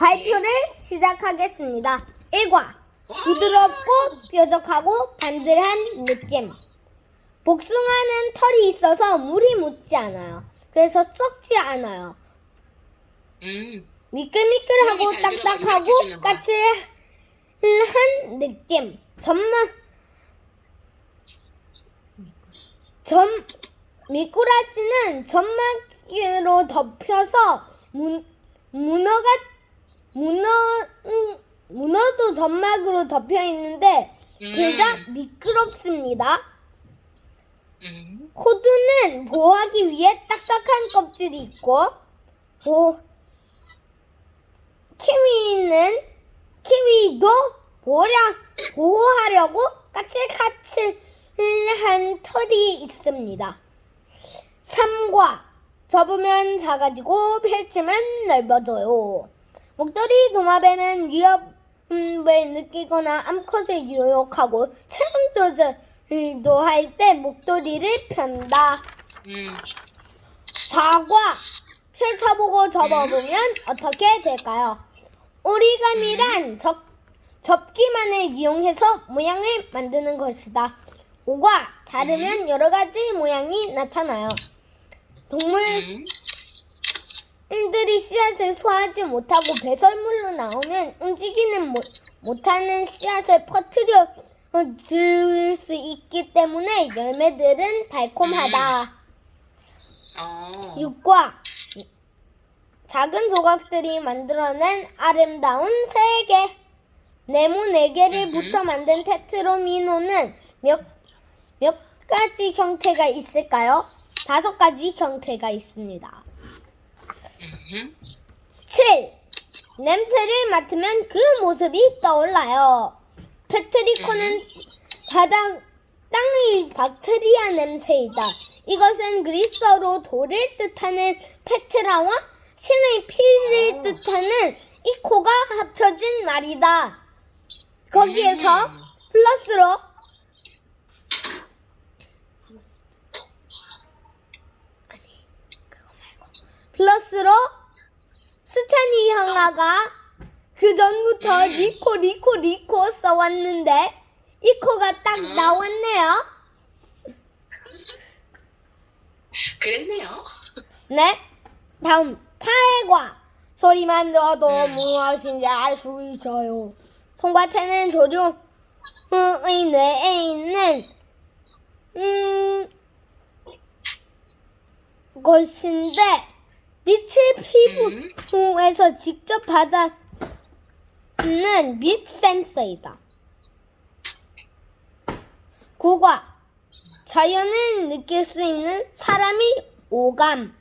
발표를 시작하겠습니다. 1과 부드럽고 뾰족하고 반들한 느낌. 복숭아는 털이 있어서 물이 묻지 않아요. 그래서 썩지 않아요. 음. 미끌미끌하고 딱딱하고. 까칠한 느낌. 점막 점 미꾸라지는 점막으로 덮여서 문, 문어가 문어 음, 문어도 점막으로 덮여 있는데 둘다 음. 미끄럽습니다. 음. 호두는 보호하기 위해 딱딱한 껍질이 있고 보 키위는 키위도 보호려, 보호하려고 까칠까칠한 털이 있습니다. 삼과 접으면 작아지고 펼치면 넓어져요. 목도리 도마뱀은 위협을 느끼거나 암컷을 유혹하고 체온 조절도 할 때 목도리를 편다. 음. 사과 펼쳐보고 접어보면 어떻게 될까요? 오리가미란 접, 접기만을 이용해서 모양을 만드는 것이다. 오과 자르면 여러 가지 모양이 나타나요. 음. 동물 들이 씨앗을 소화하지 못하고 배설물로 나오면 움직이는 못, 못하는 씨앗을 퍼뜨려 줄 수 있기 때문에 열매들은 달콤하다. 어. 6과 작은 조각들이 만들어낸 아름다운 세계 네모 네 개를 음. 붙여 만든 테트로미노는 몇, 몇 가지 형태가 있을까요? 다섯 가지 형태가 있습니다. 음. 7. 냄새를 맡으면 그 모습이 떠올라요. 페트리코는 바닥, 땅의 박테리아 냄새이다. 이것은 그리스어로 돌을 뜻하는 페트라와 신의 피를 오. 뜻하는 이코가 합쳐진 말이다. 거기에서 음. 플러스로 아니 그거 말고 플러스로 스타니 형아가 그 전부터 음. 리코 리코 리코 써왔는데 이코가 딱 음. 나왔네요. 그랬네요. 네. 다음 팔과 소리만 들어도 음. 무엇인지 알 수 있어요. 손과 채는 조류의 뇌에 있는 음 것인데 빛을 음. 피부에서 직접 받아는 빛 센서이다. 구과 자연을 느낄 수 있는 사람이 오감